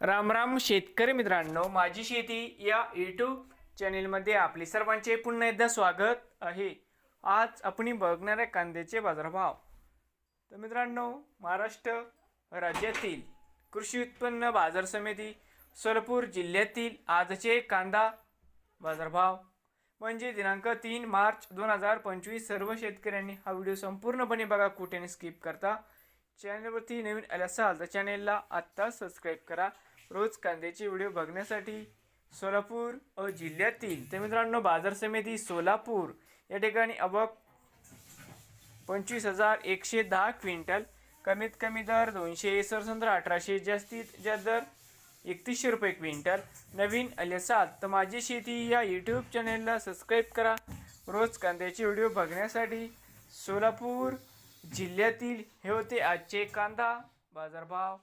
राम राम शेतकरी मित्रांनो माझी शेती या यूट्यूब चॅनेलमध्ये आपले सर्वांचे पुन्हा एकदा स्वागत आहे. आज आपण बघणार आहे कांद्याचे बाजारभाव. तर मित्रांनो महाराष्ट्र राज्यातील कृषी उत्पन्न बाजार समिती सोलापूर जिल्ह्यातील आजचे कांदा बाजारभाव. म्हणजे दिनांक तीन मार्च दोन हजार पंचवीस सर्व शेतकऱ्यांनी हा व्हिडिओ संपूर्णपणे बघा कुठेने स्किप करता. चॅनलवरती नवीन आले असाल तर चॅनेलला आत्ता सबस्क्राईब करा. रोज कांद्याचे व्हिडिओ बघण्यासाठी सोलापूर अ जिल्ह्यातील. तर मित्रांनो बाजार समिती सोलापूर. या ठिकाणी अबक पंचवीस हजार एकशे दहा क्विंटल. कमीत कमी दर दोनशे सरसंद्र अठराशे जास्तीत जास्त दर एकतीसशे रुपये क्विंटल. नवीन आले असाल तर माझी शेती या यूट्यूब चॅनेलला सबस्क्राईब करा. रोज कांद्याचे व्हिडिओ बघण्यासाठी सोलापूर जिल्ह्यातील हे होते आजचे कांदा. बाजारभाव